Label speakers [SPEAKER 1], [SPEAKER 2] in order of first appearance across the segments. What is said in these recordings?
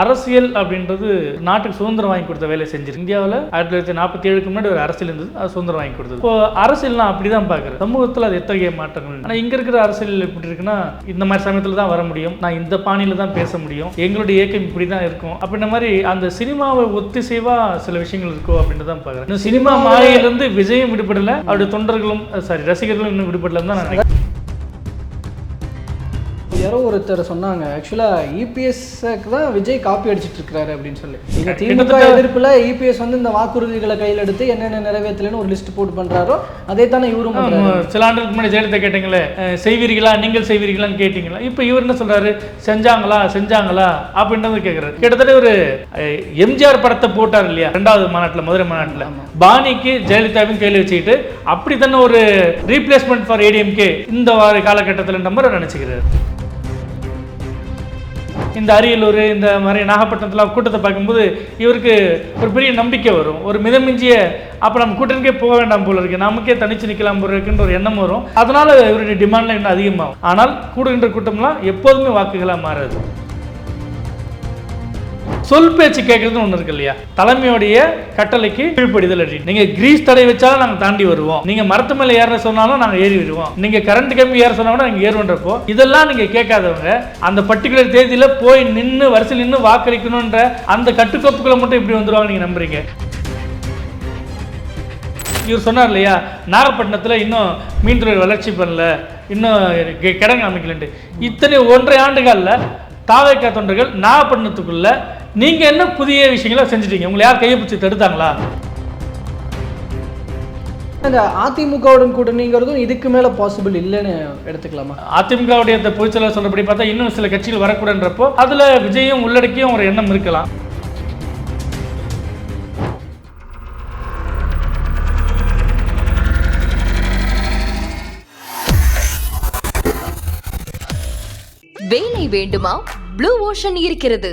[SPEAKER 1] அரசியல் அப்படின்றது நாட்டுக்கு சுதந்திரம் வாங்கி கொடுத்த வேலையை செஞ்சு இந்தியாவில் ஆயிரத்தி தொள்ளாயிரத்தி நாற்பத்தி ஏழுக்கு முன்னாடி ஒரு அரசியல் இருந்தது அது சுதந்திரம் வாங்கி கொடுத்தது. இப்போ அரசியல் நான் அப்படி தான் பார்க்குறேன் சமூகத்தில் அது எத்தகைய மாற்றங்கள்? ஆனால் இங்கே இருக்கிற அரசியல் எப்படி இருக்குன்னா இந்த மாதிரி சமயத்தில் தான் வர முடியும். நான் இந்த பாணியில் தான் பேச முடியும். எங்களுடைய இயக்கம் இப்படி தான் இருக்கும். அப்படின்ற மாதிரி அந்த சினிமாவை ஒத்திசைவா சில விஷயங்கள் இருக்கோ அப்படின்னு தான் பார்க்குறேன் இன்னும் சினிமா மாலையிலேருந்து விஜயம் விடுபடலை. அவருடைய தொண்டர்களும் சாரி ரசிகர்களும் இன்னும் விடுபடலன்னு தான் நான் நினைக்கிறேன்.
[SPEAKER 2] யாரோ ஒருத்தர் சொன்னாங்க ஆக்சுவலாக இபிஎஸ்க்கு தான் விஜய் காப்பி அடிச்சிட்டு இருக்காரு அப்படின்னு சொல்லி. நீங்க திமுக எதிர்ப்புல இபிஎஸ் வந்து இந்த வாக்குறுதிகளை கையில் எடுத்து என்னென்ன நிறைவேற்றலன்னு ஒரு லிஸ்ட் போட்டு பண்றாரோ அதே தானே இவரும்
[SPEAKER 1] சில ஆண்டுகளுக்கு முன்னாடி ஜெயலலிதா கேட்டீங்களே செய்வீர்களா நீங்கள் செய்வீர்களான்னு கேட்டீங்களா? இப்போ இவர் என்ன சொல்றாரு செஞ்சாங்களா செஞ்சாங்களா? அப்படின்றது கேட்குறாரு கிட்டத்தட்ட ஒரு எம்ஜிஆர் படத்தை போட்டார் இல்லையா ரெண்டாவது மாநாட்டில் மதுரை மாநாட்டில். பாணிக்கு ஜெயலலிதாவையும் கையில் வச்சுக்கிட்டு அப்படி தானே ஒரு ரீப்ளேஸ்மெண்ட் ஃபார் ஏடிஎம்கே இந்த வார காலகட்டத்தில் நம்பர் நினச்சிக்கிறாரு. இந்த அரியலூர் இந்த மாதிரி நாகப்பட்டினத்தில் கூட்டத்தை பார்க்கும்போது இவருக்கு ஒரு பெரிய நம்பிக்கை வரும். ஒரு மிதமிஞ்சிய அப்போ நம்ம கூட்டணிக்கே போக வேண்டாம் போல இருக்கு. நமக்கே தனிச்சு நிற்கலாம் போல இருக்குன்ற ஒரு எண்ணம் வரும். அதனால இவருடைய டிமாண்ட்லாம் இன்னும் அதிகமாகும். ஆனால் கூடுகின்ற கூட்டம்லாம் எப்போதுமே வாக்குகளாக மாறாது. சொல் பேச்சு கேட்கறதுன்னு ஒன்று இருக்கு இல்லையா? தலைமையுடைய கட்டளைக்கு கீழ்ப்படிதல் அடி நீங்க கிரீஸ் தடை வச்சாலும் நாங்கள் தாண்டி வருவோம். நீங்க மரத்து மேலே ஏற சொன்னாலும் நாங்கள் ஏறி வருவோம். நீங்க கரண்ட் கம்பி ஏற சொன்னா கூட நாங்கள் ஏறுன்றப்போ இதெல்லாம் நீங்க கேட்காதவங்க அந்த பர்டிகுலர் தேதியில போய் நின்று வரிசையில் நின்று வாக்களிக்கணுன்ற அந்த கட்டுக்கோப்புகளை மட்டும் இப்படி வந்துருவாங்க நீங்க நம்புறீங்க. இவர் சொன்னார் இல்லையா? நாகப்பட்டினத்தில் இன்னும் மீன்துறை வளர்ச்சி பண்ணல. இன்னும் கிடங்கு அமைக்கலன்ட்டு. இத்தனை ஒன்றரை ஆண்டுகளில் தாவேக்கா தொண்டர்கள் நாகப்பட்டினத்துக்குள்ள நீங்கள் என்ன புதிய விஷயங்களை செஞ்சுட்டீங்க? உங்களை யார் கையை பிடிச்சி தடுத்தாங்களா?
[SPEAKER 2] அந்த அதிமுகவுடன் கூட்டணிங்கிறதும் இதுக்கு மேல பாசிபிள் இல்லைன்னு எடுத்துக்கலாமா?
[SPEAKER 1] அதிமுகவுடைய இந்த பொதுச்செயலாளர் சொல்றபடி பார்த்தா இன்னும் சில கட்சிகள் வரக்கூடாதுன்றப்போ அதில் விஜயும் உள்ளடக்கியும் ஒரு எண்ணம் இருக்கலாம்.
[SPEAKER 3] வேலை வேண்டுமா? ப்ளூ ஓஷன் இருக்கிறது.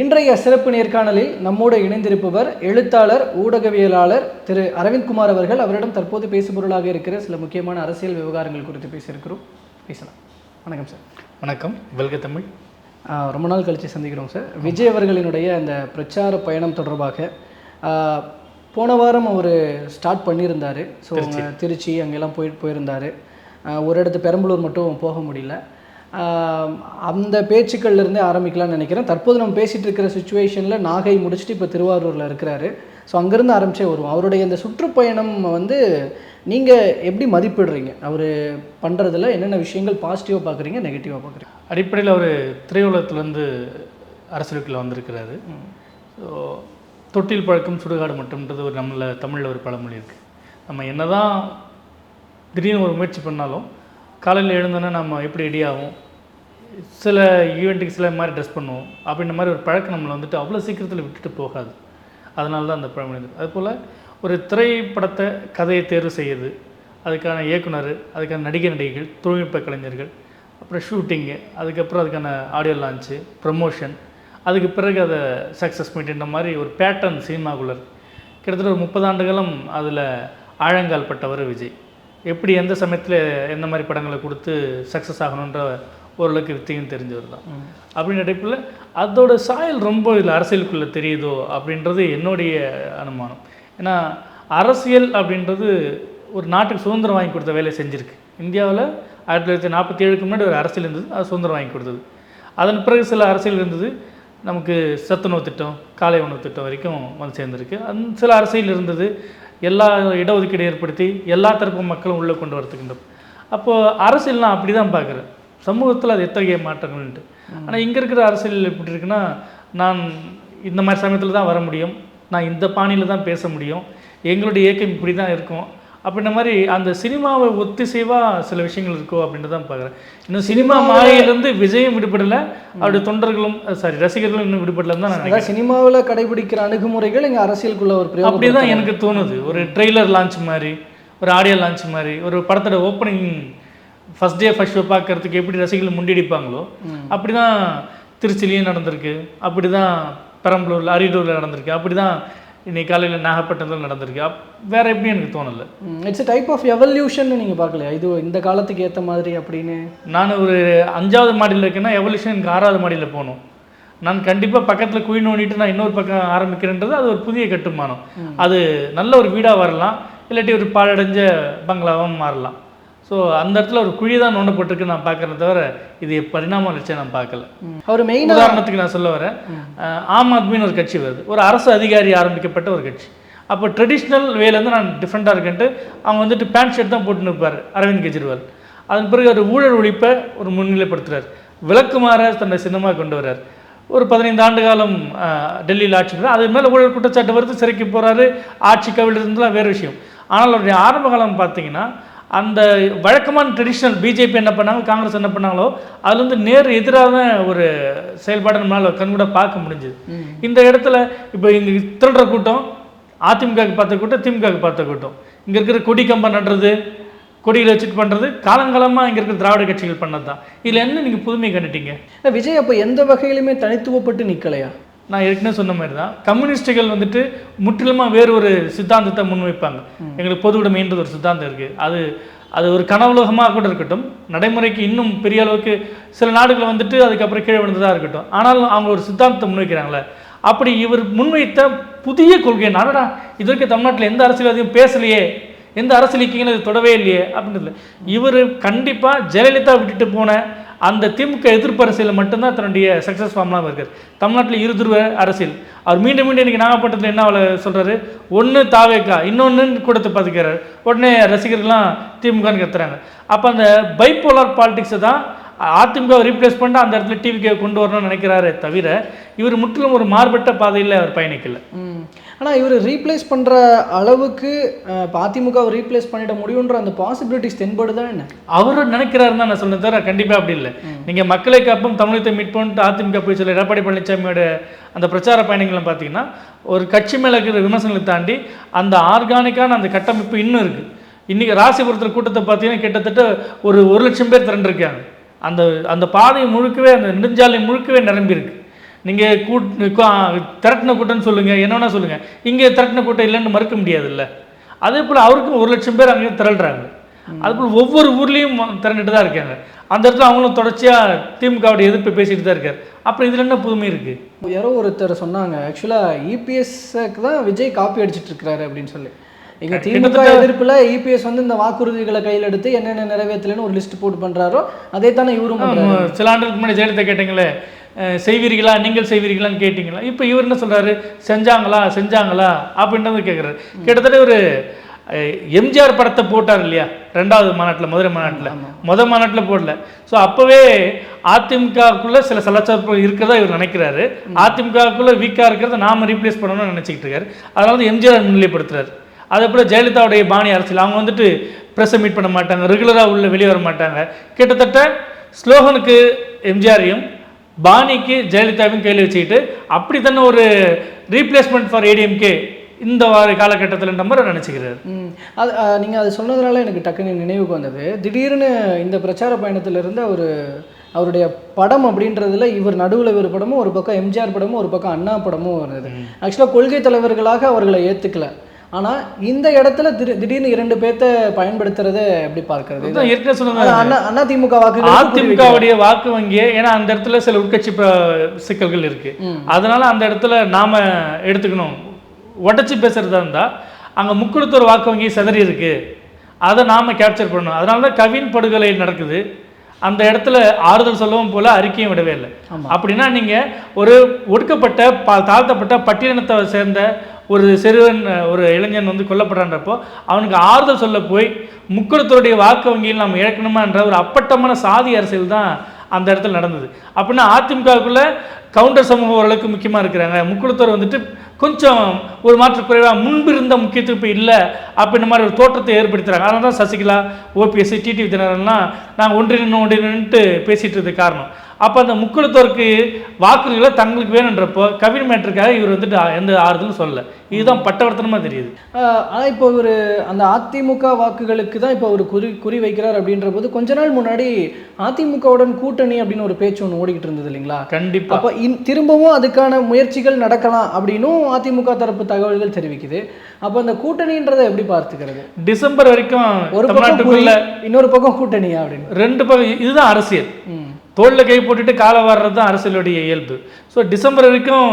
[SPEAKER 2] இன்றைய சிறப்பு நேர்காணலில் நம்மோடு இணைந்திருப்பவர் எழுத்தாளர் ஊடகவியலாளர் திரு அரவிந்த்குமார் அவர்கள். அவரிடம் தற்போது பேசுபொருளாக இருக்கிற சில முக்கியமான அரசியல் விவகாரங்கள் குறித்து பேசியிருக்கிறோம். பேசலாம். வணக்கம் சார்.
[SPEAKER 1] வணக்கம். வெல்க தமிழ்.
[SPEAKER 2] ரொம்ப நாள் கழித்து சந்திக்கிறோம் சார். விஜய் அவர்களினுடைய அந்த பிரச்சார பயணம் தொடர்பாக போன வாரம் அவர் ஸ்டார்ட் பண்ணியிருந்தார். ஸோ திருச்சி. அங்கெல்லாம் போயிட்டு போயிருந்தார். ஒரு இடத்து பெரம்பலூர் மட்டும் போக முடியல. அந்த பேச்சுக்கள்ல இருந்தே ஆரம்பிக்கலாம்னு நினைக்கிறேன். தற்போது நம்ம பேசிகிட்டு இருக்கிற சுச்சுவேஷனில் நாகை முடிச்சுட்டு இப்போ திருவாரூரில் இருக்கிறாரு. ஸோ அங்கேருந்து ஆரம்பிச்சே வருவோம். அவருடைய இந்த சுற்றுப்பயணம் வந்து நீங்கள் எப்படி மதிப்பிடுறீங்க? அவர் பண்ணுறதுல என்னென்ன விஷயங்கள் பாசிட்டிவாக பார்க்குறீங்க நெகட்டிவாக பார்க்குறீங்க
[SPEAKER 1] அடிப்படையில் அவர் திரையுலகத்துலேருந்து அரசியலுக்குள்ள வந்திருக்கிறாரு. ஸோ தொட்டில் பழக்கம் சுடுகாடு மட்டும்ன்றது ஒரு நம்மள தமிழில் ஒரு பழமொழி இருக்குது நம்ம என்னதான் திடீர்னு ஒரு முயற்சி பண்ணாலும் காலையில் எழுந்தோன்னே நம்ம எப்படி ரெடி ஆகும் சில ஈவெண்ட்டுக்கு சில மாதிரி ட்ரெஸ் பண்ணுவோம். அப்படின்ற மாதிரி ஒரு பழக்கம் நம்மளை வந்துட்டு அவ்வளோ சீக்கிரத்தில் விட்டுட்டு போகாது. அதனால தான் அந்த பழமொழி அதுபோல் ஒரு திரைப்படத்தை கதையை தேர்வு செய்யுது. அதுக்கான இயக்குனர் அதுக்கான நடிகை நடிகைகள் தொழில்நுட்ப கலைஞர்கள் அப்புறம் ஷூட்டிங்கு அதுக்கப்புறம் அதுக்கான ஆடியோ லான்ச்சு ப்ரமோஷன் அதுக்கு பிறகு அதை சக்ஸஸ் மீட்ன்ற மாதிரி ஒரு பேட்டர்ன் சினிமாக்குள்ளர் கிட்டத்தட்ட ஒரு முப்பது ஆண்டுகளும் அதில் ஆழங்கால் பட்டவர் விஜய். எப்படி எந்த சமயத்தில் எந்த மாதிரி படங்களை கொடுத்து சக்ஸஸ் ஆகணுன்ற ஓரளவுக்கு வித்தையும் தெரிஞ்சவர் தான். அப்படின்ற டைப்பில் அதோட சாயல் ரொம்ப இதில் அரசியலுக்குள்ளே தெரியுதோ அப்படின்றது என்னுடைய அனுமானம். ஏன்னா அரசியல் அப்படின்றது ஒரு நாட்டுக்கு சுதந்திரம் வாங்கி கொடுத்த வேலையை செஞ்சுருக்கு. இந்தியாவில் ஆயிரத்தி தொள்ளாயிரத்தி நாற்பத்தி ஏழுக்கு முன்னாடி ஒரு அரசியல் இருந்தது அது சுதந்திரம் வாங்கி கொடுத்தது. அதன் பிறகு சில அரசியல் இருந்தது நமக்கு சத்துணவு திட்டம் காலை உணவு திட்டம் வரைக்கும் வந்து சேர்ந்துருக்கு. அந்த சில அரசியல் இருந்தது எல்லா இடஒதுக்கீடு ஏற்படுத்தி எல்லா தரப்பு மக்களும் உள்ளே கொண்டு வரத்துக்கின்றோம் அப்போது அரசியல் நான் அப்படி தான் பார்க்குறேன். சமூகத்தில் அது எத்தகைய மாற்றங்கள்ன்ட்டு. ஆனால் இங்கே இருக்கிற அரசியல் எப்படி இருக்குன்னா நான் இந்த மாதிரி சமயத்தில் தான் வர முடியும். நான் இந்த பாணியில் தான் பேச முடியும். எங்களுடைய இயக்கம் இப்படி தான் இருக்கும். அப்படின்ற மாதிரி அந்த சினிமாவை ஒத்திசைவாக சில விஷயங்கள் இருக்கோ அப்படின்ட்டு தான் பார்க்குறேன். இன்னும் சினிமா மாயிலிருந்து விஜயும் விடுபடலை அவருடைய தொண்டர்களும் சாரி ரசிகர்களும் இன்னும் விடுபடலன்னு தான் நான்
[SPEAKER 2] சினிமாவில் கடைபிடிக்கிற அணுகுமுறைகள் இங்கே அரசியலுக்குள்ள ஒரு
[SPEAKER 1] அப்படி தான் எனக்கு தோணுது. ஒரு ட்ரெய்லர் லான்ச் மாதிரி ஒரு ஆடியோ லான்ச் மாதிரி ஒரு படத்தோட opening first day first show பார்க்கறதுக்கு எப்படி ரசிகர்கள் முண்டியடிப்பாங்களோ அப்படி தான் திருச்சிலையும் நடந்திருக்கு. அப்படி தான் பெரம்பலூரில் அரியலூரில் நடந்திருக்கு. அப்படி தான் இன்னைக்கு காலையில் நாகப்பட்டினத்தில் நடந்திருக்கு. அப் வேற எப்படி எனக்கு தோணலை.
[SPEAKER 2] இட்ஸ் டைப் ஆஃப் எவல்யூஷன் நீங்கள் பார்க்கலையா? இது இந்த காலத்துக்கு ஏற்ற மாதிரி அப்படின்னு?
[SPEAKER 1] நான் ஒரு அஞ்சாவது மாடியில் இருக்கேன்னா எவல்யூஷன் எனக்கு ஆறாவது மாடியில் போகணும். நான் கண்டிப்பாக பக்கத்தில் குழி நோண்டிட்டு நான் இன்னொரு பக்கம் ஆரம்பிக்கிறேன்றது அது ஒரு புதிய கட்டுமானம். அது நல்ல ஒரு வீடாக வரலாம். இல்லாட்டி ஒரு பாழடைஞ்ச பங்களாவும் மாறலாம். ஸோ அந்த இடத்துல ஒரு குழி தான் நோண்டப்பட்டிருக்கு நான் பார்க்குறேன் தவிர இது பரிணாம வளர்ச்சியை நான் பார்க்கல.
[SPEAKER 2] அவர் மெயினாக
[SPEAKER 1] உதாரணத்துக்கு நான் சொல்ல வரேன். ஆம் ஆத்மின்னு ஒரு கட்சி வருது. ஒரு அரசு அதிகாரி ஆரம்பிக்கப்பட்ட ஒரு கட்சி. அப்போ ட்ரெடிஷ்னல் வேலேருந்து நான் டிஃப்ரெண்ட்டாக இருக்கேன்ட்டு அவங்க வந்துட்டு பேண்ட் ஷர்ட் தான் போட்டுன்னு இருப்பார் அரவிந்த் கெஜ்ரிவால். அதன் பிறகு ஒரு ஊழல் ஒழிப்பை ஒரு முன்னிலைப்படுத்துறார். விளக்குமாற தன்னை சின்னமாக கொண்டு வர்றார். ஒரு பதினைந்து ஆண்டு காலம் டெல்லியில் ஆட்சி பண்ணுறாரு அது மேலே ஊழல் குற்றச்சாட்டு வருது சிறைக்கு போகிறாரு ஆட்சி கவிழ்றதுலாம் வேறு விஷயம். ஆனால் அவருடைய ஆரம்ப காலம் பார்த்தீங்கன்னா அந்த வழக்கமான ட்ரெடிஷ்னல் பிஜேபி என்ன பண்ணாங்க காங்கிரஸ் என்ன பண்ணாங்களோ அதுல வந்து நேர் எதிரான ஒரு செயல்பாடு நம்மளால் கண்கூட பார்க்க முடிஞ்சுது. இந்த இடத்துல இப்போ இங்கே திருடுற கூட்டம் அதிமுகவுக்கு பார்த்த கூட்டம் திமுகவுக்கு பார்த்த கூட்டம். இங்கே இருக்கிற கொடி கம்பம் நடுறது கொடியில் வச்சுட்டு பண்ணுறது காலங்காலமாக இங்கே இருக்கிற திராவிட கட்சிகள் பண்ணது தான். இதில் என்ன நீங்கள் புதுமை கண்டுட்டீங்க?
[SPEAKER 2] விஜய் அப்போ எந்த வகையிலுமே தனித்துவப்பட்டு நிற்கலையா
[SPEAKER 1] நான் ஏற்கனவே சொன்ன மாதிரி தான் கம்யூனிஸ்டுகள் வந்துட்டு முற்றிலுமாக வேறு ஒரு சித்தாந்தத்தை முன்வைப்பாங்க. எங்களுக்கு பொது உடைமைன்றது ஒரு சித்தாந்தம் இருக்குது அது அது ஒரு கனவுலகமாக கூட இருக்கட்டும் நடைமுறைக்கு இன்னும் பெரிய அளவுக்கு சில நாடுகள் வந்துட்டு அதுக்கப்புறம் கீழே விழுந்ததாக இருக்கட்டும். ஆனாலும் அவங்க ஒரு சித்தாந்தத்தை முன்வைக்கிறாங்களே. அப்படி இவர் முன்வைத்த புதிய கொள்கை நாடடா இது வரைக்கும் தமிழ்நாட்டில் எந்த அரசியல்வாதியும் பேசலையே எந்த அரசியல் இயக்கங்களும் இது தொடவே இல்லையே அப்படின்றது இவர் கண்டிப்பாக ஜெயலலிதா விட்டுட்டு போன அந்த திமுக எதிர்ப்பு அரசியல் மட்டும்தான் தன்னுடைய சக்ஸஸ் ஃபார்ம்லாம் இருக்கார். தமிழ்நாட்டில் இருதுருவ அரசியல். அவர் மீண்டும் மீண்டும் இன்றைக்கி நாகப்பட்டினத்தில் என்ன அவளை சொல்கிறாரு ஒன்று தாவேக்கா இன்னொன்று கொடுத்து பார்த்துக்கிறார் உடனே ரசிகர்கள்லாம் திமுகன்னு கத்துறாங்க. அப்போ அந்த பைப்போலார் பாலிடிக்ஸை தான் அதிமுக ரீப்ளேஸ் பண்ணிட்டு அந்த இடத்துல டிவிக்கு கொண்டு வரணும்னு நினைக்கிறாரே தவிர இவர் முற்றிலும் ஒரு மாறுபட்ட பாதையில் அவர் பயணிக்கலை.
[SPEAKER 2] ஆனால் இவர் ரீப்ளேஸ் பண்ணுற அளவுக்கு இப்ப அதிமுகவை ரீப்ளேஸ் பண்ணிட முடியுன்ற அந்த பாசிபிலிட்டிஸ் தென்படுதா என்ன?
[SPEAKER 1] அவர் நினைக்கிறாருன்னு தான் நான் சொல்றேன் தவிர கண்டிப்பாக அப்படி இல்லை. நீங்கள் மக்களை காப்பும் தமிழகத்தை மீட் பண்ணிட்டு அதிமுக போய் சொல்ல எடப்பாடி பழனிசாமியோட அந்த பிரச்சார பயணங்கள்லாம் பார்த்தீங்கன்னா ஒரு கட்சி மேலே இருக்கிற விமர்சனங்களை தாண்டி அந்த ஆர்கானிக்கான அந்த கட்டமைப்பு இன்னும் இருக்குது இன்றைக்கி ராசிபுரத்தில் கூட்டத்தை பார்த்தீங்கன்னா கிட்டத்தட்ட ஒரு ஒரு லட்சம் பேர் திரண்டிருக்காங்க. அந்த அந்த பாதை முழுக்கவே அந்த நெடுஞ்சாலை முழுக்கவே நிரம்பியிருக்கு. நீங்கள் கூட் திரட்டின கூட்டம்னு சொல்லுங்கள் என்ன வேணா சொல்லுங்கள் இங்கே திரட்டின கூட்டம் இல்லைன்னு மறுக்க முடியாதுல்ல. அதே போல் அவருக்கும் ஒரு லட்சம் பேர் அங்கே திரள்றாங்க. அதுபோல் ஒவ்வொரு ஊர்லேயும் திரண்டுட்டு தான் இருக்காங்க. அந்த இடத்துல அவங்களும் தொடர்ச்சியாக திமுகவுடைய எதிர்ப்பு பேசிட்டு தான் இருக்காரு. அப்புறம் இதில் என்ன புதுமை இருக்குது
[SPEAKER 2] யாரோ ஒருத்தர் சொன்னாங்க ஆக்சுவலாக இபிஎஸ்க்கு தான் விஜய் காப்பி அடிச்சிட்டு இருக்கிறாரு அப்படின்னு சொல்லி. எங்க திமுக எதிர்ப்புல இபிஎஸ் வந்து இந்த வாக்குறுதிகளை கையில் எடுத்து என்னென்ன நிறைவேற்றலன்னு ஒரு லிஸ்ட் போட்டு பண்றாரோ அதே தானே இவரும்
[SPEAKER 1] சில ஆண்டுகளுக்கு முன்னாடி ஜெயலலிதா கேட்டீங்களே செய்வீர்களா? நீங்கள் செய்வீர்களான்னு கேட்டிங்களா? இப்போ இவர் என்ன சொல்றாரு? செஞ்சாங்களா? செஞ்சாங்களா? அப்படின்றது கேட்குறாரு கிட்டத்தட்ட ஒரு எம்ஜிஆர் படத்தை போட்டார் இல்லையா? ரெண்டாவது மாநாட்டில் மதுரை மாநாட்டில். முத மாநாட்டில் போடல. ஸோ அப்போவே அதிமுகக்குள்ள சில சலச்சரப்பு இருக்கிறதா இவர் நினைக்கிறாரு. அதிமுகக்குள்ள வீக்காக இருக்கிறத நாம ரீப்ளேஸ் பண்ணணும்னு நினச்சிக்கிட்டு இருக்காரு. அதனால தான் எம்ஜிஆர் முன்னிலைப்படுத்துறாரு. அதே போல் ஜெயலலிதாவுடைய பாணி அரசியல். அவங்க வந்துட்டு ப்ரெஸ்ஸை மீட் பண்ண மாட்டாங்க. ரெகுலராக உள்ள வெளியே வர மாட்டாங்க. கிட்டத்தட்ட ஸ்லோகனுக்கு எம்ஜிஆரையும் பாணிக்கு ஜெயலலிதாவையும் கையில் வச்சுக்கிட்டு அப்படி தானே ஒரு ரீப்ளேஸ்மெண்ட் ஃபார் ஏடிஎம்கே இந்த வார காலகட்டத்தில் நம்பர் நினச்சிக்கிறாரு.
[SPEAKER 2] அது அஹ், நீங்க அது சொன்னதுனால எனக்கு டக்குன்னு நினைவுக்கு வந்தது. திடீர்னு இந்த பிரச்சார பயணத்திலிருந்து அவர் அவருடைய படம் அப்படின்றதுல இவர் நடுவில் ஒரு படமும் ஒரு பக்கம் எம்ஜிஆர் படமும் ஒரு பக்கம் அண்ணா படமும் வருது. ஆக்சுவலாக கொள்கை தலைவர்களாக அவர்களை ஏத்துக்கல. ஆனா இந்த இடத்துல திடீர் திடீர்னு இரண்டு பேர்த்த பயன்படுத்துறத எப்படி பார்க்கறது?
[SPEAKER 1] இதுதான் ஏற்கனவே சொன்னது
[SPEAKER 2] அது அண்ணா திமுக வாக்குகள்
[SPEAKER 1] அதிமுகவுடைய வாக்கு வங்கியே ஏன்னா அந்த இடத்துல சில உட்கட்சி சிக்கல்கள் இருக்கு. அதனால அந்த இடத்துல நாம எடுத்துக்கணும். உடச்சி பேசுறதா இருந்தா அங்க முக்குளத்தூர் வாக்கு வங்கி சிதறி இருக்கு. அதை நாம கேப்சர் பண்ணணும். அதனால தான் கவின் படுகொலை நடக்குது. அந்த இடத்துல ஆறுதல் சொல்லவும் போல அறிக்கையும் விடவே இல்லை. அப்படின்னா நீங்க ஒரு ஒடுக்கப்பட்ட பா- தாழ்த்தப்பட்ட பட்டியலினத்தை சேர்ந்த ஒரு சிறுவன் ஒரு இளைஞன் வந்து கொல்லப்படுறான்றப்போ அவனுக்கு ஆறுதல் சொல்ல போய் முக்குளத்தோருடைய வாக்கு வங்கியில் நாம் இழக்கணுமா என்ற ஒரு அப்பட்டமான சாதி அரசியல் தான் அந்த இடத்துல நடந்தது. அப்படின்னா அதிமுகவுக்குள்ள கவுண்டர் சமூகம் ஓரளவுக்கு முக்கியமாக இருக்கிறாங்க. முக்குளத்தோர் வந்துட்டு கொஞ்சம் ஒரு மாற்று குறைவாக முன்பு இருந்த முக்கியத்துவம் இப்போ இல்லை அப்படின்ற மாதிரி ஒரு தோற்றத்தை ஏற்படுத்துகிறாங்க அதனால தான் சசிகலா ஓபிஎஸ்சி டிடிவி தினகரன்லாம் நாங்கள் ஒன்றிணைன்னு ஒன்றிணைன்ட்டு பேசிகிட்டு இருந்தது காரணம். அப்போ அந்த முக்குளத்தோருக்கு வாக்குகளை தங்களுக்கு வேணுன்றப்போ கவின் மேட்டருக்காக இவர் வந்துட்டு எந்த ஆறுதலும் சொல்லலை. இதுதான் பட்டவர்த்தனமாக தெரியுது.
[SPEAKER 2] ஆனால் இப்போ ஒரு அந்த அதிமுக வாக்குகளுக்கு தான் இப்போ ஒரு குறி குறி வைக்கிறார் அப்படின்ற போது கொஞ்ச நாள் முன்னாடி அதிமுகவுடன் கூட்டணி அப்படின்னு ஒரு பேச்சு ஒன்று ஓடிக்கிட்டு இருந்தது இல்லைங்களா?
[SPEAKER 1] கண்டிப்பாக
[SPEAKER 2] அப்போ இன் திரும்பவும் அதுக்கான முயற்சிகள் நடக்கலாம் அப்படின்னும் அதிமுக தரப்பு தகவல்கள் தெரிவிக்குது. அப்போ அந்த கூட்டணின்றதை எப்படி பார்த்துக்கிறது?
[SPEAKER 1] டிசம்பர் வரைக்கும்
[SPEAKER 2] ஒரு பக்கம் இன்னொரு பக்கம் கூட்டணியா அப்படின்னு?
[SPEAKER 1] ரெண்டு பக்கம் இதுதான் அரசியல். தோளில் கை போட்டுட்டு காலை வர்றது தான் அரசியலுடைய இயல்பு. ஸோ டிசம்பர் வரைக்கும்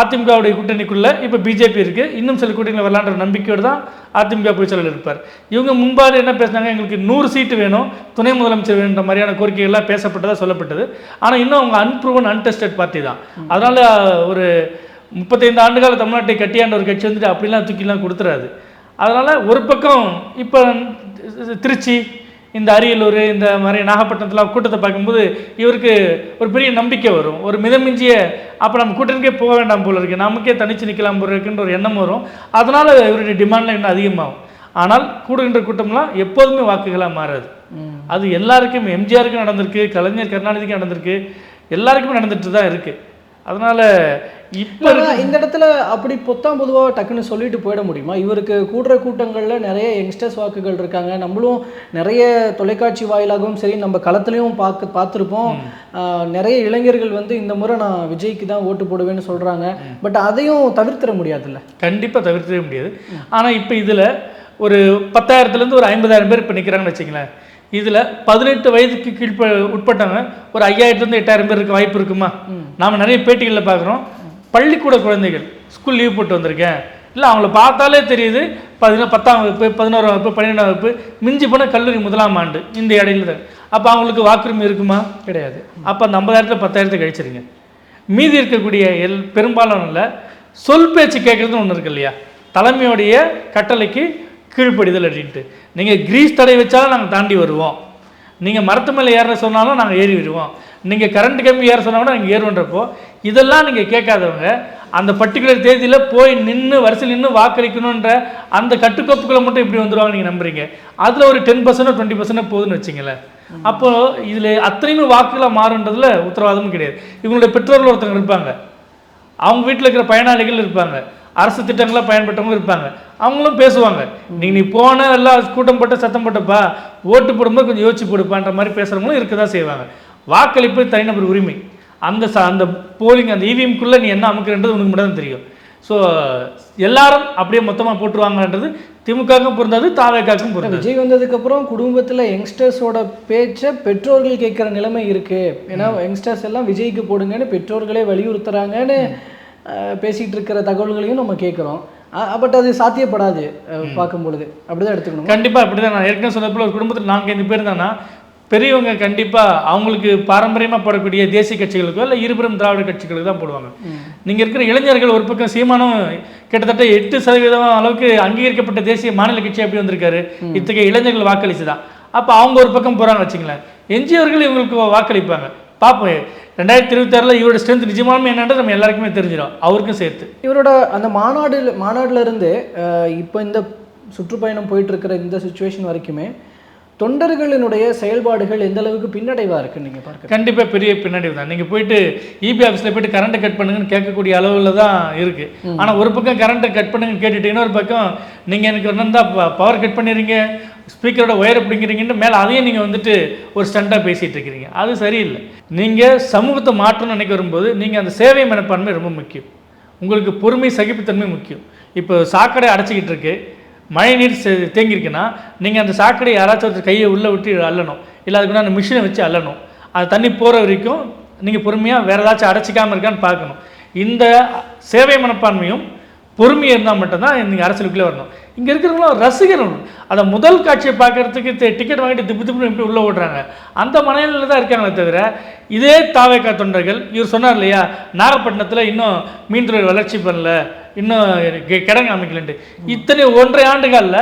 [SPEAKER 1] அதிமுகவுடைய கூட்டணிக்குள்ளே இப்போ பிஜேபி இருக்குது இன்னும் சில கூட்டணிகள் வரலான்ற நம்பிக்கையோடு தான் அதிமுக பொதுச்செயலர் இருப்பார். இவங்க முன்பாடு என்ன பேசினாங்க? எங்களுக்கு நூறு சீட்டு வேணும் துணை முதலமைச்சர் வேணுன்ற மாதிரியான கோரிக்கைகள்லாம் பேசப்பட்டதா சொல்லப்பட்டது. ஆனால் இன்னும் அவங்க அன்ப்ரூவன் அன்டெஸ்டட் பார்ட்டி தான். அதனால் ஒரு முப்பத்தைந்து ஆண்டுகால தமிழ்நாட்டை கட்டியாண்ட ஒரு கட்சி வந்துட்டு அப்படிலாம் தூக்கிலாம் கொடுத்துறாது. அதனால் ஒரு பக்கம் இப்போ திருச்சி இந்த அரியலூர் இந்த மாதிரி நாகப்பட்டினத்தில் கூட்டத்தை பார்க்கும்போது இவருக்கு ஒரு பெரிய நம்பிக்கை வரும். ஒரு மிதமிஞ்சிய அப்போ நம்ம கூட்டணிக்கே போக வேண்டாம் போல இருக்கு. நமக்கே தனிச்சு நிற்கலாம் போல இருக்குன்ற ஒரு எண்ணம் வரும். அதனால் இவருடைய டிமாண்ட்லாம் இன்னும் அதிகமாகும். ஆனால் கூடுகின்ற கூட்டம்லாம் எப்போதுமே வாக்குகளாக மாறாது. அது எல்லாருக்கும் எம்ஜிஆருக்கும் நடந்திருக்கு கலைஞர் கருணாநிதிக்கும் நடந்திருக்கு. எல்லாருக்குமே நடந்துட்டு தான் இருக்குது அதனால் இப்போ
[SPEAKER 2] இந்த இடத்துல அப்படி பொத்தாம் பொதுவாக டக்குன்னு சொல்லிட்டு போயிட முடியுமா? இவருக்கு கூடுற கூட்டங்களில் நிறைய யங்ஸ்டர்ஸ் வாக்குகள் இருக்காங்க. நம்மளும் நிறைய தொலைக்காட்சி வாயிலாகவும் சரி நம்ம களத்துலையும் பார்க்க பார்த்துருப்போம். நிறைய இளைஞர்கள் வந்து இந்த முறை நான் விஜய்க்கு தான் ஓட்டு போடுவேன்னு சொல்கிறாங்க பட் அதையும் தவிர்த்திட முடியாதுல்ல?
[SPEAKER 1] கண்டிப்பாக தவிர்க்கவே முடியாது. ஆனால் இப்போ இதில் ஒரு பத்தாயிரத்துலேருந்து ஒரு ஐம்பதாயிரம் பேர் இப்போ நிற்கிறாங்கன்னு வச்சுங்களேன் இதில் பதினெட்டு வயதுக்கு கீழ்ப்ப உட்பட்டவங்க ஒரு ஐயாயிரத்துலேருந்து எட்டாயிரம் பேர் இருக்க வாய்ப்பு இருக்குமா? நாம் நிறைய பேட்டிகளில் பார்க்குறோம் பள்ளிக்கூட குழந்தைகள் ஸ்கூல் லீவ் போட்டு வந்திருக்கேன். இல்லை அவங்கள பார்த்தாலே தெரியுது பதினொ பத்தாம் வகுப்பு பதினோராம் வகுப்பு பன்னிரெண்டாம் வகுப்பு மிஞ்சி போன கல்லூரி முதலாம் ஆண்டு இந்த இடையில தான். அப்போ அவங்களுக்கு வாக்குரிமை இருக்குமா?
[SPEAKER 2] கிடையாது.
[SPEAKER 1] அப்போ அந்த ஐம்பதாயிரத்தில் பத்தாயிரத்தை கழிச்சிருங்க. மீதி இருக்கக்கூடிய எல் பெரும்பாலான சொல் பேச்சு கேட்குறதுன்னு ஒன்று இருக்கு இல்லையா? தலைமையுடைய கட்டளைக்கு கீழ்ப்படிதல் அப்படின்ட்டு நீங்கள் கிரீஸ் தடை வச்சாலும் நாங்கள் தாண்டி வருவோம். நீங்கள் மரத்து மேலே ஏற சொன்னாலும் நாங்கள் ஏறி வருவோம். நீங்கள் கரண்ட் கம்பி ஏற சொன்னா கூட நாங்கள் ஏறுன்றப்போ இதெல்லாம் நீங்கள் கேட்காதவங்க அந்த பர்டிகுலர் தேதியில் போய் நின்று வரிசையில் நின்று வாக்களிக்கணுன்ற அந்த கட்டுக்கோப்புகளை மட்டும் இப்படி வந்துடுவாங்க நீங்கள் நம்புறீங்க. அதில் ஒரு டென் பர்சன்ட் டுவெண்ட்டி பர்சன்ட் போகுதுன்னு வச்சிங்களேன். அப்போ இதில் அத்தனையுமே வாக்குகளாக மாறுன்றதுல உத்தரவாதமும் கிடையாது. இவங்களுடைய பெற்றோர்கள் ஒருத்தங்க இருப்பாங்க. அவங்க வீட்டில் இருக்கிற பயனாளிகள் இருப்பாங்க. அரசு திட்டங்களை பயன்பட்டவங்க இருப்பாங்க. அவங்களும் பேசுவாங்க. நீங்க நீ போன எல்லாம் கூட்டம் போட்ட சத்தம் போட்டப்பா ஓட்டு போடும்போது கொஞ்சம் யோசிச்சு போடுப்பான்ற மாதிரி பேசுகிறவங்களும் இருக்க தான் செய்வாங்க. வாக்களிப்பு தனிநபர் உரிமை. அந்த ச அந்த போலிங் அந்த இவிஎம்குள்ளே நீ என்ன அமுக்குறன்றது உனக்கு மட்டும் தான் தெரியும். ஸோ எல்லாரும் அப்படியே மொத்தமாக போட்டுருவாங்கன்றது திமுகவுக்கும் பொருந்தாது தாவேக்காக்கும் பொருந்தாது.
[SPEAKER 2] விஜய் வந்ததுக்கு அப்புறம் குடும்பத்துல யங்ஸ்டர்ஸோட பேச்சை பெற்றோர்கள் கேட்குற நிலைமை இருக்கு. ஏன்னா யங்ஸ்டர்ஸ் எல்லாம் விஜய்க்கு போடுங்கன்னு பெற்றோர்களே வலியுறுத்துறாங்கன்னு அஹ், பேசிட்டு இருக்கிற தகவல்களையும் நம்ம கேட்குறோம் பட் அது சாத்தியப்படாது பார்க்கும் பொழுது அப்படிதான் எடுத்துக்கணும்.
[SPEAKER 1] கண்டிப்பாக அப்படி தான் நான் ஏற்கனவே சொன்ன போல ஒரு குடும்பத்தில் நான்கு ஐந்து பேர் தானா பெரியவங்க கண்டிப்பாக அவங்களுக்கு பாரம்பரியமாக போடக்கூடிய தேசிய கட்சிகளுக்கோ இல்லை இருபெரும் திராவிட கட்சிகளுக்கு தான் போடுவாங்க. நீங்கள் இருக்கிற இளைஞர்கள் ஒரு பக்கம் சீமானும் கிட்டத்தட்ட எட்டு சதவீதம் அளவுக்கு அங்கீகரிக்கப்பட்ட தேசிய மாநில கட்சி அப்படி வந்திருக்காரு. இத்தகைய இளைஞர்கள் வாக்களிச்சு தான் அப்போ அவங்க ஒரு பக்கம் போகிறாங்க வச்சுங்களேன் எஞ்சியவர்கள் இவங்களுக்கு வாக்களிப்பாங்க. பார்ப்போம் ரெண்டாயிரத்தி இருபத்தாறில் இவரோட ஸ்ட்ரென்த் நிஜமானமே என்னன்றது நம்ம எல்லாருக்குமே தெரிஞ்சிடும் அவருக்கும் சேர்த்து.
[SPEAKER 2] இவரோட அந்த மாநாடு மாநாட்டில் இருந்து இப்போ இந்த சுற்றுப்பயணம் போயிட்டு இருக்கிற இந்த சுச்சுவேஷன் வரைக்குமே தொண்டர்களினுடைய செயல்பாடுகள் எந்த அளவுக்கு பின்னடைவா இருக்குன்னு நீங்க பார்க்க?
[SPEAKER 1] கண்டிப்பாக பெரிய பின்னடைவு தான். நீங்கள் போயிட்டு இபி ஆஃபீஸில் போயிட்டு கரண்ட்டை கட் பண்ணுங்கன்னு கேட்கக்கூடிய அளவில் தான் இருக்குது ஆனால் ஒரு பக்கம் கரண்ட்டை கட் பண்ணுங்கன்னு கேட்டுட்டு இன்னொரு பக்கம் நீங்கள் எனக்கு என்னந்தா பவர் கட் பண்ணிடுறீங்க ஸ்பீக்கரோட ஒயர் அப்படிங்கிறீங்கன்னு மேலே அதையும் நீங்கள் வந்துட்டு ஒரு ஸ்டண்டாக பேசிகிட்டு இருக்கிறீங்க. அது சரியில்லை. நீங்கள் சமூகத்தை மாற்றணும்னு நினைக்க வரும்போது நீங்கள் அந்த சேவை மனப்பான்மை ரொம்ப முக்கியம். உங்களுக்கு பொறுமை சகிப்புத்தன்மை முக்கியம். இப்போ சாக்கடை அடைச்சிக்கிட்டு இருக்கு. மழை நீர் தேங்கியிருக்குன்னா நீங்கள் அந்த சாக்கடை யாராச்சும் ஒருத்தர் கையை உள்ளே விட்டு அள்ளணும். இல்லை அதுக்கு அந்த மிஷினை வச்சு அள்ளணும். அது தண்ணி போகிற வரைக்கும் நீங்கள் பொறுமையாக வேறு ஏதாச்சும் அடைச்சிக்காமல் இருக்கான்னு பார்க்கணும். இந்த சேவை மனப்பான்மையும் பொறுமையாக இருந்தால் மட்டும்தான் நீங்கள் அரசியலுக்குள்ளே வரணும். இங்கே இருக்கிறவங்களும் ரசிகர்கள். அதை முதல் காட்சியை பார்க்கறதுக்கு டிக்கெட் வாங்கிட்டு திப்பு திப்பு எப்படி உள்ளே ஓடுறாங்க? அந்த மனநிலையில் தான் இருக்காங்களே தவிர இதே தாவேக்கா தொண்டர்கள் இவர் சொன்னார் இல்லையா நாகப்பட்டினத்தில் இன்னும் மீன்துறை வளர்ச்சி பண்ணல இன்னும் கிடங்கு அமைக்கலன்ட்டு. இத்தனை ஒன்றரை ஆண்டுகளில்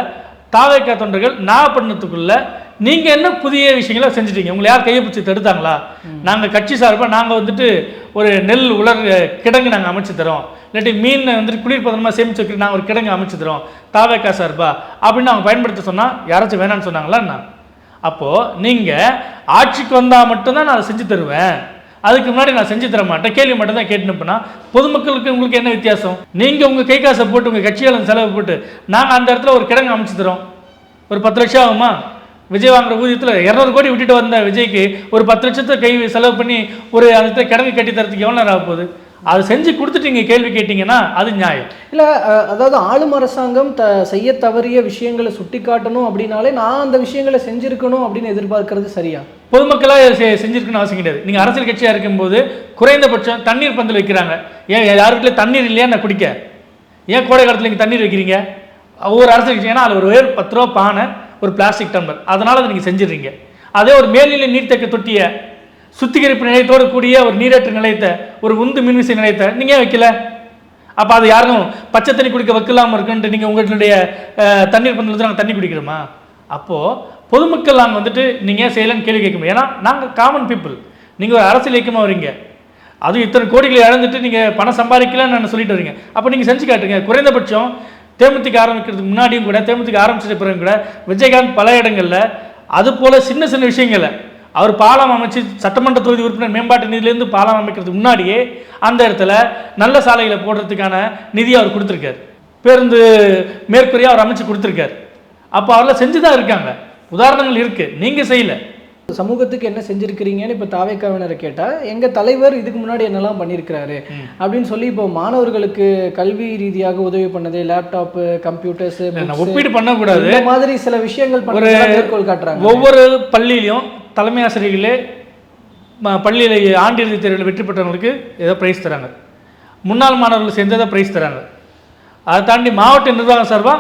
[SPEAKER 1] தாவேக்கா தொண்டர்கள் நாகப்பட்டினத்துக்குள்ள நீங்கள் என்ன புதிய விஷயங்களை செஞ்சுட்டீங்க? உங்களை யார் கையை பிடிச்சி தடுத்தாங்களா? நாங்கள் கட்சி சார்பாக நாங்கள் வந்துட்டு ஒரு நெல் உலர் கிடங்கு நாங்கள் அமைச்சு தரோம். இல்லாட்டி மீன் வந்துட்டு குளிர்பதனமாக சேமிச்சு வைக்கிற நாங்கள் ஒரு கிடங்கு அமைச்சு தரோம் தாவேக்கா சார்பா. அப்படின்னு அவங்க பயன்படுத்த சொன்னால் யாராச்சும் வேணாம்னு சொன்னாங்களா என்ன? அப்போது நீங்கள் ஆட்சிக்கு வந்தால் மட்டும்தான் நான் அதை செஞ்சு தருவேன். அதுக்கு முன்னாடி நான் செஞ்சு தர மாட்டேன். கேள்வி மட்டும் தான் கேட்டுனுப்புனா பொதுமக்களுக்கு உங்களுக்கு என்ன வித்தியாசம்? நீங்கள் உங்கள் கை காசை போட்டு உங்கள் கட்சியாளன் செலவு போட்டு நாங்கள் அந்த இடத்துல ஒரு கிடங்கு அமைச்சு தரோம். ஒரு பத்து லட்சம் ஆகுமா? விஜய் வாங்குற ஊதியத்தில் இரநூறு கோடி விட்டுட்டு வந்த விஜய்க்கு ஒரு பத்து லட்சத்தை கை செலவு பண்ணி ஒரு அந்த கிடங்கு கட்டி தரத்துக்கு எவ்வளோ நேரம் ஆக போகுது? அது செஞ்சு கொடுத்துட்டீங்க கேள்வி கேட்டிங்கன்னா அது நியாயம்.
[SPEAKER 2] இல்லை அதாவது ஆளும் அரசாங்கம் த செய்ய தவறிய விஷயங்களை சுட்டி காட்டணும் அப்படின்னாலே நான் அந்த விஷயங்களை செஞ்சிருக்கணும் அப்படின்னு எதிர்பார்க்கறது சரியா?
[SPEAKER 1] பொதுமக்களாக செஞ்சிருக்கணும்னு அவசியம் கிடையாது. நீங்கள் அரசியல் கட்சியாக இருக்கும்போது குறைந்தபட்சம் தண்ணீர் பந்தல் வைக்கிறாங்க. ஏன் யாருக்குள்ள தண்ணீர் இல்லையா? நான் குடிக்க. ஏன் கோடை காலத்தில் நீங்கள் தண்ணீர் வைக்கிறீங்க? ஒவ்வொரு அரசியல் கட்சி ஏன்னா அதில் ஒரு வேறு பத்து ரூபா பானை ஒரு பிளாஸ்டிக் டம்ளர். அதனால் அதை நீங்கள் செஞ்சிடுறீங்க. அதே ஒரு மேல்நிலை நீர்த்தக்க தொட்டியை சுத்திகரிப்பு நிலையத்தோடு கூடிய ஒரு நீரேற்று நிலையத்தை ஒரு உந்து மின்விசை நிலையத்தை நீங்கள் வைக்கல? அப்போ அது யாரும் பச்சை தண்ணி குடிக்க வைக்கலாமல் இருக்குன்ட்டு நீங்கள் உங்களுடைய தண்ணீர் பந்தல் நாங்கள் தண்ணி குடிக்கிறோமா? அப்போது பொதுமக்கள் நாங்கள் வந்துட்டு நீங்கள் ஏன் செய்யலைன்னு கேள்வி கேட்க முடியும் ஏன்னா நாங்கள் காமன் பீப்புள் நீங்கள் ஒரு அரசியல் இயக்கமாக வரீங்க. அதுவும் இத்தனை கோடிகளை இழந்துட்டு நீங்கள் பணம் சம்பாதிக்கலன்னு நான் சொல்லிட்டு வரீங்க. அப்போ நீங்கள் செஞ்சு காட்டுங்க. குறைந்தபட்சம் தேமுதிக ஆரம்பிக்கிறதுக்கு முன்னாடியும் கூட தேமுதிக ஆரம்பிச்ச பிறகு கூட விஜயகாந்த் பல இடங்களில் அது போல் சின்ன சின்ன விஷயங்களை அவர் பாலம் அமைச்சு சட்டமன்ற தொகுதி உறுப்பினர் மேம்பாட்டு நிதியிலேருந்து பாலம் அமைக்கிறதுக்கு முன்னாடியே அந்த இடத்துல நல்ல சாலைகளை போடுறதுக்கான நிதியை அவர் கொடுத்துருக்காரு. பேருந்து மேற்கூறியாக அவர் அமைச்சு கொடுத்துருக்காரு. அப்போ அவரெல்லாம் செஞ்சு தான் இருக்காங்க. உதாரணங்கள் இருக்குது நீங்கள் செய்யலை.
[SPEAKER 2] சமூகத்துக்கு என்ன செஞ்சிருக்கிறீங்கன்னு இப்போ தாவேக்காவினரை கேட்டால் எங்கள் தலைவர் இதுக்கு முன்னாடி என்னெல்லாம் பண்ணியிருக்கிறாரு அப்படின்னு சொல்லி இப்போ மாணவர்களுக்கு கல்வி ரீதியாக உதவி பண்ணது லேப்டாப்பு கம்ப்யூட்டர்ஸ்
[SPEAKER 1] ஒப்பீடு பண்ணக்கூடாது.
[SPEAKER 2] மாதிரி சில விஷயங்கள் மேற்கோள் காட்டுறாங்க.
[SPEAKER 1] ஒவ்வொரு பள்ளியிலையும் தலைமை ஆசிரியர்களே பள்ளியில் ஆண்டு தேர்வில் வெற்றி பெற்றவங்களுக்கு ஏதோ ப்ரைஸ் தராங்க. முன்னாள் மாணவர்கள் சேர்ந்ததை ப்ரைஸ் தராங்க. அதை தாண்டி மாவட்ட நிர்வாகம் சார்பாக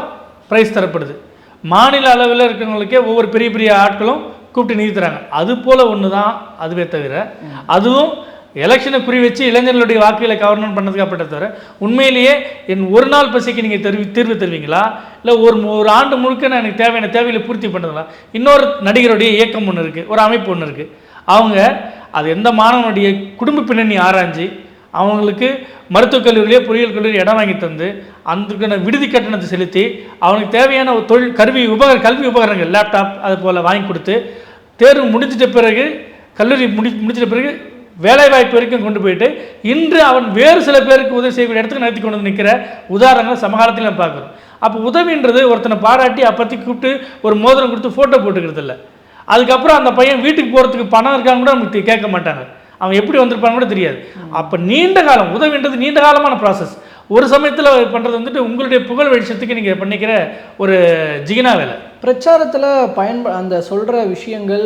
[SPEAKER 1] ப்ரைஸ் தரப்படுது. மாநில அளவில் இருக்கிறவங்களுக்கே ஒவ்வொரு பெரிய பெரிய ஆட்களும் கூப்பிட்டு நிதி தராங்க. அது போல் ஒன்று தான் அதுவே தவிர அதுவும் எலெக்ஷனை குறி வச்சு இளைஞர்களுடைய வாக்குகளை கவர்மெண்ட் பண்ணதுக்காகப்பட்ட தவிர உண்மையிலேயே என் ஒரு நாள் பசிக்கு நீங்கள் தெரிவி தீர்வு தருவீங்களா? இல்லை ஒரு ஒரு ஆண்டு முழுக்க நான் எனக்கு தேவையான தேவையில்லை பூர்த்தி பண்ணுறதுங்களா இன்னொரு நடிகருடைய இயக்கம் ஒன்று இருக்குது ஒரு அமைப்பு ஒன்று இருக்குது அவங்க அது எந்த மாணவனுடைய குடும்ப பின்னணி ஆராய்ஞ்சு அவங்களுக்கு மருத்துவக் கல்லூரியிலே பொறியியல் கல்லூரி இடம் வாங்கி தந்து அதுக்கான விடுதி கட்டணத்தை செலுத்தி அவனுக்கு தேவையான ஒரு தொழில் கல்வி உபகர கல்வி உபகரணங்கள் லேப்டாப் அது போல் வாங்கி கொடுத்து தேர்வு முடிச்சிட்ட பிறகு கல்லூரி முடி முடிச்சிட்ட பிறகு வேலைவாய்ப்பு வரைக்கும் கொண்டு போயிட்டு இன்று அவன் வேறு சில பேருக்கு உதவி செய்யக்கூடிய இடத்துக்கு நடத்தி கொண்டு வந்து நிற்கிற உதாரணங்களை சமகாலத்தில் நம்ம பார்க்குறோம். அப்போ உதவின்றது ஒருத்தனை பாராட்டி அப்பத்தி கூப்பிட்டு ஒரு மோதிரம் கொடுத்து ஃபோட்டோ போட்டுக்கிறது இல்லை. அதுக்கப்புறம் அந்த பையன் வீட்டுக்கு போகிறதுக்கு பணம் இருக்கான்னு கூட நமக்கு கேட்க மாட்டாங்க. அவன் எப்படி வந்திருப்பான்னு கூட தெரியாது. அப்போ நீண்ட காலம் உதவின்றது நீண்ட காலமான ப்ராசஸ் ஒரு சமயத்தில் பண்ணுறது வந்துட்டு உங்களுடைய புகழ் வெளிச்சத்துக்கு நீங்கள் பண்ணிக்கிற ஒரு ஜிகினா வேலை.
[SPEAKER 2] பிரச்சாரத்தில் பயன்ப அந்த சொல்கிற விஷயங்கள்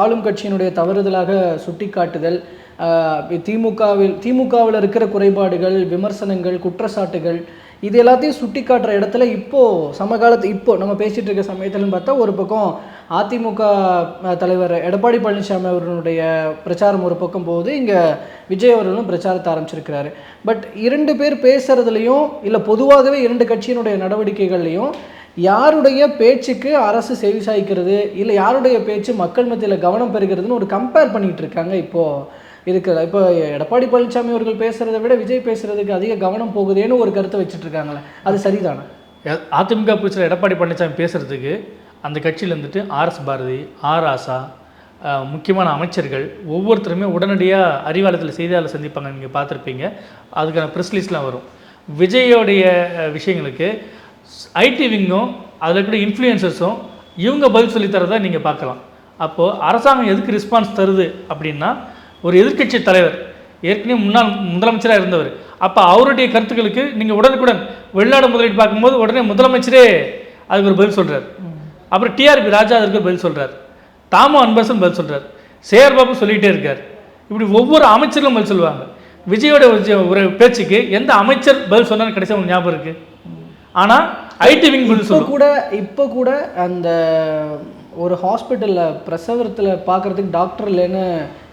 [SPEAKER 2] ஆளும் கட்சியினுடைய தவறுதலாக சுட்டிக்காட்டுதல் காட்டுதல் திமுகவில் திமுகவில் இருக்கிற குறைபாடுகள் விமர்சனங்கள் குற்றச்சாட்டுகள் இது எல்லாத்தையும் சுட்டி காட்டுற இடத்துல இப்போது சமகாலத்து இப்போது நம்ம பேசிகிட்டு இருக்க சமயத்தில்னு பார்த்தா ஒரு பக்கம் அதிமுக தலைவர் எடப்பாடி பழனிசாமி அவர்களுடைய பிரச்சாரம் ஒரு பக்கம் போகுது இங்கே விஜய் அவர்களும் பிரச்சாரத்தை ஆரம்பிச்சிருக்கிறாரு. பட் இரண்டு பேர் பேசுறதுலையும் இல்லை பொதுவாகவே இரண்டு கட்சியினுடைய நடவடிக்கைகள்லையும் யாருடைய பேச்சுக்கு அரசு செவி சாய்க்கிறது இல்லை யாருடைய பேச்சு மக்கள் மத்தியில் கவனம் பெறுகிறதுன்னு ஒரு கம்பேர் பண்ணிகிட்டு இருக்காங்க இப்போது இருக்குது இப்போ எடப்பாடி பழனிசாமி அவர்கள் பேசுகிறத விட விஜய் பேசுகிறதுக்கு அதிக கவனம் போகுதேன்னு ஒரு கருத்தை வச்சுட்டு இருக்காங்களே அது சரிதானே?
[SPEAKER 1] அதிமுக பிடிச்ச எடப்பாடி பழனிசாமி பேசுகிறதுக்கு அந்த கட்சியில் இருந்துட்டு ஆர்எஸ் பாரதி ஆர் ஆசா முக்கியமான அமைச்சர்கள் ஒவ்வொருத்தருமே உடனடியாக அறிவாலயத்தில் செய்தியாளர் சந்திப்பாங்க நீங்கள் பார்த்துருப்பீங்க. அதுக்கான ப்ரெஸ் லிஸ்ட்லாம் வரும். விஜயோடைய விஷயங்களுக்கு ஐடி விங்கும் அதில் இருக்கிற இன்ஃப்ளூயன்சர்ஸும் இவங்க பதில் சொல்லித்தரதை நீங்கள் பார்க்கலாம். அப்போது அரசாங்கம் எதுக்கு ரெஸ்பான்ஸ் தருது அப்படின்னா ஒரு எதிர்க்கட்சி தலைவர் ஏற்கனவே முன்னாள் முதலமைச்சராக இருந்தவர். அப்போ அவருடைய கருத்துக்களுக்கு நீங்கள் உடனுக்குடன் வெளிநாடு முதலீடு பார்க்கும்போது உடனே முதலமைச்சரே அதுக்கு ஒரு பதில் சொல்கிறார் அப்புறம் டிஆர்பி ராஜா அதுக்கு ஒரு பதில் சொல்கிறார் தாமோ அன்பரசன் பதில் சொல்கிறார் சேர் பாபு சொல்லிகிட்டே இருக்கார். இப்படி ஒவ்வொரு அமைச்சர்களும் பதில் சொல்லுவாங்க. விஜயோட ஒரு- பேச்சுக்கு எந்த அமைச்சர் பதில் சொன்னான்னு கடைசியாக உங்களுக்கு ஞாபகம் இருக்குது ஆனால் ஐடி விங் பதில் சொல்லுவோம்
[SPEAKER 2] கூட இப்போ கூட அந்த ஒரு ஹாஸ்பிட்டலில் பிரசவத்தில் பார்க்கறதுக்கு டாக்டர் இல்லைன்னு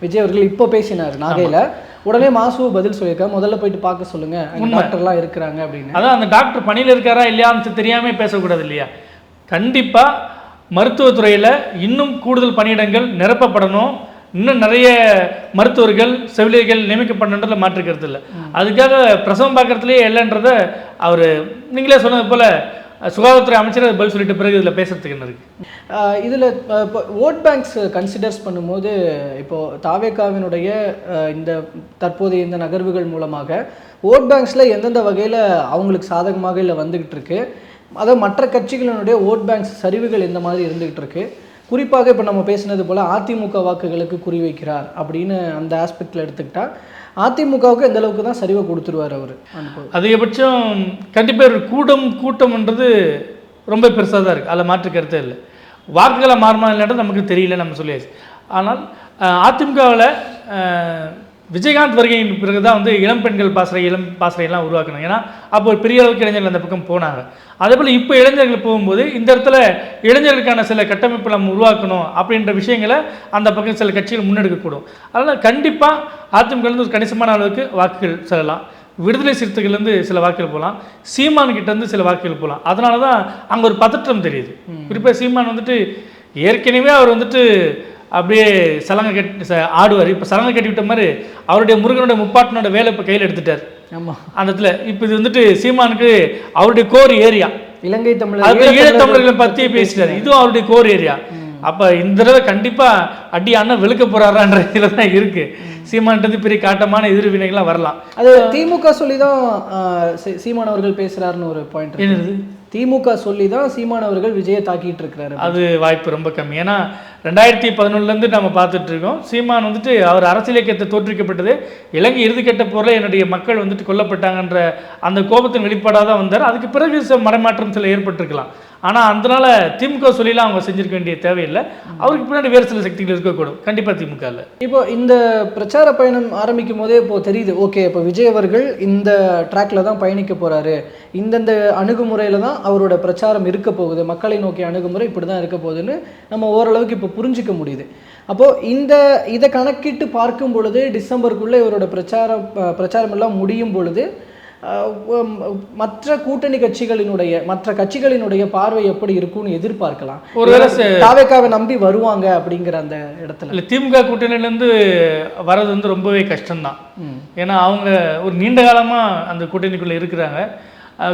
[SPEAKER 2] விஜய் அவர்கள் இப்போ பேசினார் நாகையில். உடனே மாசு பதில் சொல்லியிருக்காரு. முதல்ல போயிட்டு பார்க்க சொல்லுங்க. டாக்டர்லாம் இருக்கிறாங்க அப்படின்னு.
[SPEAKER 1] அதான் அந்த டாக்டர் பணியில் இருக்காரா இல்லையான்னு தெரியாமல் பேசக்கூடாது இல்லையா? கண்டிப்பாக மருத்துவத்துறையில் இன்னும் கூடுதல் பணியிடங்கள் நிரப்பப்படணும். இன்னும் நிறைய மருத்துவர்கள் செவிலியர்கள் நியமிக்கப்படணுன்றதுல மாற்றுக்கிறது இல்லை. அதுக்காக பிரசவம் பார்க்கறதுலேயே இல்லைன்றத அவர் நீங்களே சொன்னது போல் சுகாதாரத்துறை அமைச்சர் அது பதில் சொல்லிட்டு பிறகு இதில் பேசுறதுக்கு என்ன இருக்குது
[SPEAKER 2] இதில் இப்போ ஓட் பேங்க்ஸ் கன்சிடர்ஸ் பண்ணும்போது இப்போது தாவேக்காவினுடைய இந்த தற்போதைய இந்த நகர்வுகள் மூலமாக ஓட் பேங்க்ஸில் எந்தெந்த வகையில் அவங்களுக்கு சாதகமாக இல்லை வந்துக்கிட்டு இருக்கு? அதாவது மற்ற கட்சிகளினுடைய ஓட் பேங்க்ஸ் சரிவுகள் எந்த மாதிரி இருந்துகிட்டு இருக்கு? குறிப்பாக இப்போ நம்ம பேசினது போல் அதிமுக வாக்குகளுக்கு குறிவைக்கிறார் அப்படின்னு அந்த ஆஸ்பெக்டில் எடுத்துக்கிட்டால் அதிமுகவுக்கு எந்த அளவுக்கு தான் சரிவை கொடுத்துருவார் அவர்?
[SPEAKER 1] அதிகபட்சம் கண்டிப்பாக கூட்டம் கூட்டம்ன்றது ரொம்ப பெருசாக தான் இருக்குது அதில் மாற்று கருத்தே இல்லை. வாக்குகளை மாறுமா இல்லைன்றது நமக்கு தெரியல நம்ம சொல்லியாச்சு. ஆனால் அதிமுகவில் விஜயகாந்த் வருகையின் பிறகு தான் வந்து இளம் பெண்கள் பாசறை இளம் பாசறையெல்லாம் உருவாக்கணும். ஏன்னா அப்போ பெரிய அளவுக்கு இளைஞர்கள் அந்த பக்கம் போனாங்க. அதே போல் இப்போ இளைஞர்கள் போகும்போது இந்த இடத்துல இளைஞர்களுக்கான சில கட்டமைப்பு நம்ம உருவாக்கணும் அப்படின்ற விஷயங்களை அந்த பக்கம் சில கட்சிகள் முன்னெடுக்கக்கூடும். அதனால் கண்டிப்பாக அதிமுக இருந்து ஒரு கணிசமான அளவுக்கு வாக்குகள் செல்லலாம். விடுதலை சிறுத்தைகள்லேருந்து சில வாக்குகள் போகலாம். சீமான் கிட்ட இருந்து சில வாக்குகள் போகலாம். அதனால தான் அங்கே ஒரு பதற்றம் தெரியுது. குறிப்பாக சீமான் வந்துட்டு ஏற்கனவே அவர் வந்துட்டு அப்படியே சலங்கை கட்டி ஆடுவார். இப்போ சலங்கை கட்டி விட்ட மாதிரி அவருடைய முருகனுடைய முப்பாட்டனோட வேலை இப்போ கையில் எடுத்துட்டார்.
[SPEAKER 2] ஆமாம்
[SPEAKER 1] அந்த இடத்துல இப்போ இது வந்துட்டு சீமானுக்கு அவருடைய கோர் ஏரியா.
[SPEAKER 2] இலங்கை தமிழர்
[SPEAKER 1] ஈழத்தமிழர்களை பற்றி பேசிட்டார். இதுவும் அவருடைய கோர் ஏரியா. அப்போ இந்த தடவை கண்டிப்பாக அடி அண்ணன் வெளுக்க போறாரான்ற இதில் தான் இருக்கு. சீமான்றது பெரிய காட்டமான எதிர்வினைகள்லாம் வரலாம்.
[SPEAKER 2] அது திமுக சொல்லி தான் சீமான் அவர்கள் பேசுறாருன்னு ஒரு பாயிண்ட்
[SPEAKER 1] என்னது?
[SPEAKER 2] திமுக சொல்லி தான் சீமான் அவர்கள் விஜயை தாக்கிட்டு இருக்கிறாரு.
[SPEAKER 1] அது வாய்ப்பு ரொம்ப கம்மி. ஏன்னா ரெண்டாயிரத்தி பதினொன்றுலேருந்து நம்ம பார்த்துட்டு இருக்கோம். சீமான் வந்துட்டு அவர் அரசியல் இயக்கத்தை தோற்றுவிக்கப்பட்டது. இலங்கை இறுதிக்கட்ட போரில் என்னுடைய மக்கள் வந்துட்டு கொல்லப்பட்டாங்கன்ற அந்த கோபத்தின் வெளிப்பாடாக தான் வந்தார். அதுக்கு பிறகு சில மடமாற்றம் சில ஏற்பட்டிருக்கலாம். ஆனால் அதனால திமுக சொல்லிலாம் அவங்க செஞ்சிருக்க வேண்டிய தேவையில்லை. அவருக்கு பின்னாடி வேறு சில சக்திகள் இருக்கக்கூடும். கண்டிப்பாக திமுகவில்
[SPEAKER 2] இப்போ இந்த பிரச்சார பயணம் ஆரம்பிக்கும் போதே இப்போ தெரியுது ஓகே இப்போ விஜய் அவர்கள் இந்த ட்ராக்ல தான் பயணிக்க போகிறாரு இந்தந்த அணுகுமுறையில் தான் அவரோட பிரச்சாரம் இருக்க போகுது. மக்களை நோக்கிய அணுகுமுறை இப்படி தான் இருக்க போகுதுன்னு நம்ம ஓரளவுக்கு இப்போ புரிஞ்சிக்க முடியுது. அப்போது இந்த இதை கணக்கிட்டு பார்க்கும் பொழுது டிசம்பருக்குள்ளே இவரோட பிரச்சாரம் பிரச்சாரம் எல்லாம் முடியும் பொழுது மற்ற கூட்டணி கட்சிகளினுடைய மற்ற கட்சிகளினுடைய பார்வை எப்படி இருக்கும்னு எதிர்பார்க்கலாம்.
[SPEAKER 1] ஒருவேளை
[SPEAKER 2] தாவேக்காவை நம்பி வருவாங்க அப்படிங்கிற அந்த இடத்துல.
[SPEAKER 1] இல்லை திமுக கூட்டணியிலேருந்து வர்றது வந்து ரொம்பவே கஷ்டம்தான். ஏன்னா அவங்க ஒரு நீண்ட காலமாக அந்த கூட்டணிக்குள்ளே இருக்கிறாங்க.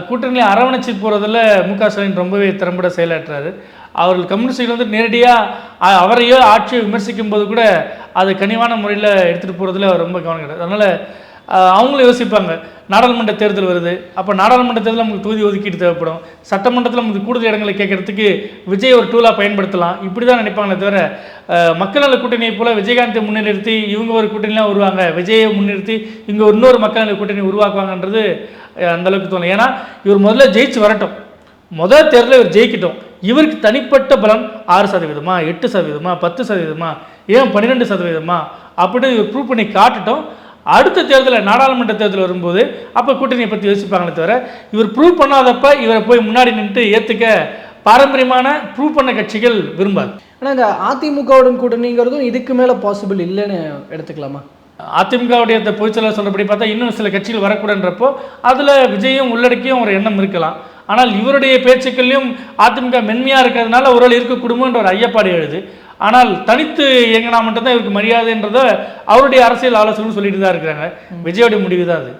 [SPEAKER 1] கூட்டணியில் அரவணைச்சு போகிறதுல மு க ஸ்டாலின் ரொம்பவே திறம்பட செயலாற்றுறாரு அவர்கள் கம்யூனிஸ்டுகள் வந்து நேரடியாக அவரையோ ஆட்சியை விமர்சிக்கும் போது கூட அது கனிவான முறையில் எடுத்துகிட்டு போகிறதுல ரொம்ப கவனம் கிடையாது அதனால் அவங்களும் யோசிப்பாங்க. நாடாளுமன்ற தேர்தல் வருது. அப்போ நாடாளுமன்ற தேர்தலில் நமக்கு தொகுதி ஒதுக்கீடு தேவைப்படும். சட்டமன்றத்தில் நமக்கு கூடுதல் இடங்களை கேட்கறதுக்கு விஜய் ஒரு டூலாக பயன்படுத்தலாம். இப்படி தான் நினைப்பாங்களே தவிர மக்கள் நல கூட்டணியை போல் விஜயகாந்தை முன்னிறுத்தி இவங்க ஒரு கூட்டணிலாம் வருவாங்க. விஜயை முன்னிறுத்தி இங்கே இன்னொரு மக்கள் நல கூட்டணி உருவாக்குவாங்கன்றது அந்தளவுக்கு தோணும் ஏன்னா இவர் முதல்ல ஜெயிச்சு வரட்டும். முதல் தேர்தலில் இவர் ஜெயிக்கட்டும். இவருக்கு தனிப்பட்ட பலம் ஆறு சதவீதமா எட்டு சதவீதமா பத்து சதவீதமா ஏன் பன்னிரெண்டு சதவீதமா அப்படின்னு இவர் ப்ரூவ் பண்ணி காட்டட்டும். அடுத்த தேர்தலில் நாடாளுமன்ற தேர்தல் வரும்போது அப்போ கூட்டணியை பற்றி யோசிப்பாங்களே தவிர இவர் ப்ரூவ் பண்ணாதப்ப இவரை போய் முன்னாடி நின்று ஏற்றுக்க பாரம்பரியமான ப்ரூவ் பண்ண கட்சிகள் விரும்பாது.
[SPEAKER 2] ஆனால் இந்த அதிமுகவுடன் கூட்டணிங்கிறதும் இதுக்கு மேலே பாசிபிள் இல்லைன்னு எடுத்துக்கலாமா?
[SPEAKER 1] அதிமுகவுடைய இந்த பொதுச்செயலாளர் சொல்கிறபடி பார்த்தா இன்னும் சில கட்சிகள் வரக்கூடாதுன்றப்போ அதில் விஜயும் உள்ளடக்கியும் ஒரு எண்ணம் இருக்கலாம். ஆனால் இவருடைய பேச்சுக்கள்லையும் அதிமுக மென்மையாக இருக்கிறதுனால ஒரு ஆள் இருக்கக்கூடுமோன்ற ஒரு ஐயப்பாடு எழுது. ஆனால் தனித்து இயங்கினா மட்டும்தான் இவருக்கு மரியாதைன்றதை அவருடைய அரசியல் ஆலோசகரும் சொல்லிட்டு தான் இருக்கிறாங்க. விஜயோடைய முடிவு தான் அது.